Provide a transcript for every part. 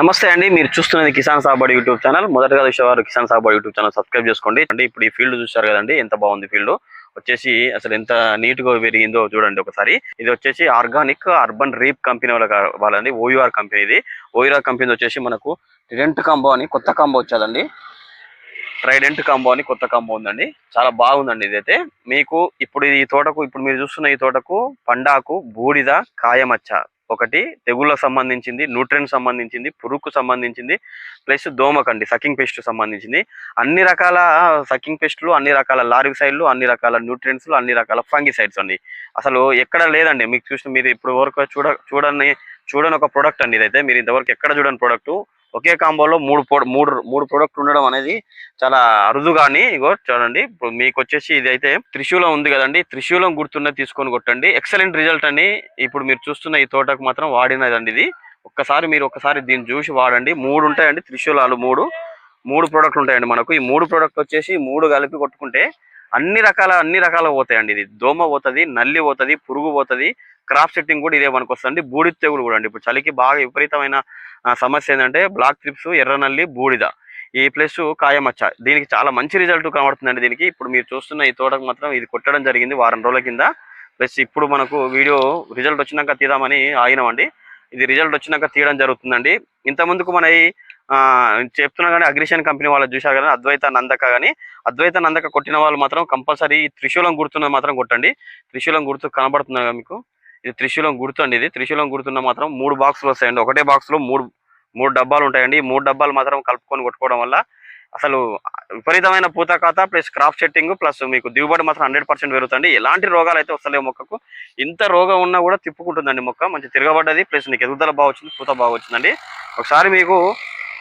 నమస్తే అండి. మీరు చూస్తున్నది కిసాన్ సాబాడు యూట్యూబ్ ఛానల్. మొదటగా చూసేవారు కిసాన్ సాబాడు యూట్యూబ్ ఛానల్ సబ్స్క్రైబ్ చేసుకోండి. అంటే ఇప్పుడు ఈ ఫీల్డ్ చూసారు కదండి ఎంత బాగుంది ఫీల్డ్? వచ్చేసి అసలు ఎంత నీట్గా పెరిగిందో చూడండి ఒకసారి. ఇది వచ్చేసి ఆర్గానిక్ అర్బన్ రీప్ కంపెనీ వాళ్ళ వాళ్ళండి ఓయూఆర్ కంపెనీ ఇది. ఓయూఆర్ కంపెనీ వచ్చేసి మనకు ట్రిడెంట్ కాంబో అని కొత్త కాంబో వచ్చేదండి. ట్రైడెంట్ కాంబో అని కొత్త కాంబో ఉందండి. చాలా బాగుందండి ఇదైతే. మీకు ఇప్పుడు ఈ తోటకు ఇప్పుడు మీరు చూస్తున్న ఈ తోటకు పండాకు బూడిద కాయమచ్చ ఒకటి తెగుళ్ళకు సంబంధించింది న్యూట్రియన్ సంబంధించింది పురుగుకు సంబంధించింది ప్లస్ దోమకండి సకింగ్ పెస్ట్ సంబంధించింది. అన్ని రకాల సకింగ్ పెస్ట్లు అన్ని రకాల లారిసైడ్లు అన్ని రకాల న్యూట్రియన్స్లు అన్ని రకాల ఫంగిసైడ్స్ అండి. అసలు ఎక్కడ లేదండి మీకు చూసిన మీరు ఇప్పుడు వరకు చూడ చూడని చూడని ఒక ప్రోడక్ట్ అండి ఇదైతే. మీరు ఇంతవరకు ఎక్కడ చూడని ప్రోడక్ట్ ఒకే కాంబోలో మూడు మూడు మూడు ప్రోడక్ట్ ఉండడం అనేది చాలా అరుదు కానీ ఇగో చూడండి. ఇప్పుడు మీకు వచ్చేసి ఇది అయితే త్రిశూలం ఉంది కదండి. త్రిశూలం గుర్తున్న తీసుకొని కొట్టండి. ఎక్సలెంట్ రిజల్ట్ అని ఇప్పుడు మీరు చూస్తున్న ఈ తోటకు మాత్రం వాడినదండి ఇది. ఒక్కసారి మీరు ఒక్కసారి దీన్ని చూసి వాడండి. మూడు ఉంటాయండి త్రిశూలాలు మూడు. మూడు ప్రోడక్ట్లు ఉంటాయండి మనకు. ఈ మూడు ప్రోడక్ట్ వచ్చేసి మూడు కలిపి కొట్టుకుంటే అన్ని రకాల అన్ని రకాల పోతాయండి ఇది. దోమ పోతుంది నల్లి పోతుంది పురుగు పోతుంది. క్రాప్ సెట్టింగ్ కూడా ఇదే మనకు వస్తుంది. బూడిద తెగులు కూడా అండి. ఇప్పుడు చలికి బాగా విపరీతమైన సమస్య ఏంటంటే బ్లాక్ ట్రిప్స్ ఎర్ర నల్లి బూడిద. ఈ ప్లస్ కాయమచ్చ. దీనికి చాలా మంచి రిజల్ట్ కనబడుతుందండి దీనికి. ఇప్పుడు మీరు చూస్తున్న ఈ తోటకు మాత్రం ఇది కొట్టడం జరిగింది వారం రోజుల కింద. ప్లస్ ఇప్పుడు మనకు వీడియో రిజల్ట్ వచ్చినాక తీద్దామని ఆగినామండి. ఇది రిజల్ట్ వచ్చినాక తీయడం జరుగుతుందండి. ఇంత ముందుకు మన ఈ, చెప్తున్నా కానీ అగ్రిషన్ కంపెనీ వాళ్ళు చూశారు కానీ అద్వైత నందక కానీ అద్వైత నందక కొట్టిన వాళ్ళు మాత్రం కంపల్సరీ త్రిశూలం గుర్తున్నది మాత్రం కొట్టండి. త్రిశూలం గుర్తు కనబడుతుంది మీకు? ఇది త్రిశూలం గుర్తు అండి ఇది. త్రిశూలం గుర్తున్న మాత్రం మూడు బాక్సులు వస్తాయండి. ఒకటే బాక్స్లో మూడు మూడు డబ్బాలు ఉంటాయండి. ఈ మూడు డబ్బాలు మాత్రం కలుపుకొని కొట్టుకోవడం వల్ల అసలు విపరీతమైన పూత ఖాతా ప్లస్ క్రాప్ సెట్టింగ్ ప్లస్ మీకు దిగుబడి మాత్రం హండ్రెడ్ పర్సెంట్ పెరుగుతుంది. ఎలాంటి రోగాలు అయితే వస్తలేవు మొక్కకు. ఇంత రోగం ఉన్నా కూడా తిప్పుకుంటుందండి మొక్క. మంచి తిరగబడ్డది. ప్లస్ నీకు ఎదుగుదల బాగా వచ్చింది పూత బాగా వచ్చిందండి. ఒకసారి మీకు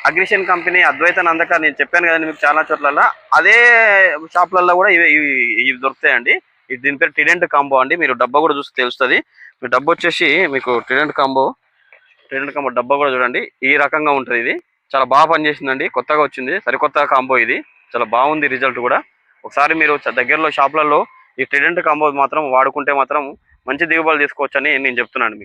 అగ్రిషన్ కంపెనీ అద్వైత నందక నేను చెప్పాను కదండి మీకు చాలా చోట్ల అదే షాప్లలో కూడా ఇవి ఇవి దొరుకుతాయండి. ఇది దీని పేరు టిడెంట్ కాంబో అండి. మీరు డబ్బా కూడా చూస్తే తెలుస్తుంది. మీ డబ్బా వచ్చేసి మీకు టిడెంట్ కాంబో టిడెంట్ కాంబో డబ్బా కూడా చూడండి. ఈ రకంగా ఉంటుంది ఇది. చాలా బాగా పనిచేసిందండి. కొత్తగా వచ్చింది. సరికొత్త కాంబో ఇది. చాలా బాగుంది రిజల్ట్ కూడా. ఒకసారి మీరు దగ్గరలో షాపులలో ఈ ట్రిడెంట్ కాంబో మాత్రం వాడుకుంటే మాత్రం మంచి దిగుబడులు తీసుకోవచ్చని నేను చెప్తున్నాను మీకు.